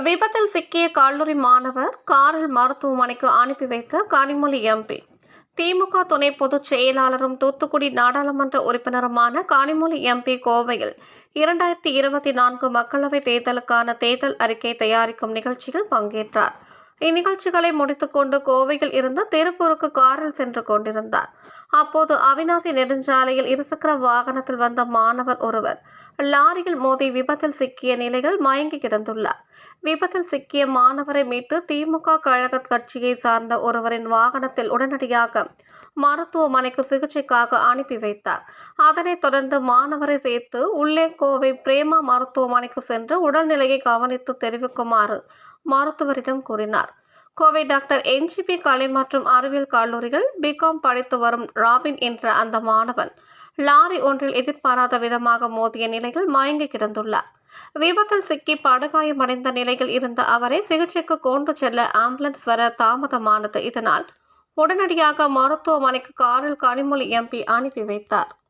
விபத்தில் சிக்கிய கல்லூரி மாணவர் காரில் மருத்துவமனைக்கு அனுப்பி வைத்த கனிமொழி எம்பி திமுக துணை பொதுச் செயலாளரும் தூத்துக்குடி நாடாளுமன்ற உறுப்பினருமான கனிமொழி எம்பி கோவையில் இரண்டாயிரத்தி இருபத்தி நான்கு மக்களவைத் தேர்தலுக்கான தேர்தல் அறிக்கை தயாரிக்கும் நிகழ்ச்சியில் பங்கேற்றார். இந்நிகழ்ச்சிகளை முடித்துக்கொண்டு கோவையில் இருந்து திருப்பூருக்கு காரில் சென்று கொண்டிருந்தார். அப்போது அவினாசி நெடுஞ்சாலையில் இருசக்கர வாகனத்தில் வந்த மாணவர் ஒருவர் லாரியில் மோதி விபத்தில் சிக்கிய நிலையில் மயங்கி கிடந்துள்ளார். விபத்தில் சிக்கிய மாணவரை மீட்டு திமுக கழக கட்சியை சார்ந்த ஒருவரின் வாகனத்தில் உடனடியாக மருத்துவமனைக்கு சிகிச்சைக்காக அனுப்பி வைத்தார். அதனைத் தொடர்ந்து மாணவரை சேர்த்து உள்ளே கோவை பிரேமா மருத்துவமனைக்கு சென்று உடல்நிலையை கவனித்து தெரிவிக்குமாறு மருத்துவரிடம் கூறினார். கோவை டாக்டர் என்ஜிபி கலை மற்றும் அறிவியல் கல்லூரியில் பிகாம் படித்து வரும் ராபின் என்ற அந்த மாணவன் லாரி ஒன்றில் எதிர்பாராத விதமாக மோதிய நிலையில் மயங்கி கிடந்துள்ளார். விபத்தில் சிக்கி படுகாயமடைந்த நிலையில் இருந்த அவரை சிகிச்சைக்கு கொண்டு செல்ல ஆம்புலன்ஸ் வர தாமதமானது. இதனால் உடனடியாக மருத்துவமனைக்கு காரில் கனிமொழி எம்பி அனுப்பி வைத்தார்.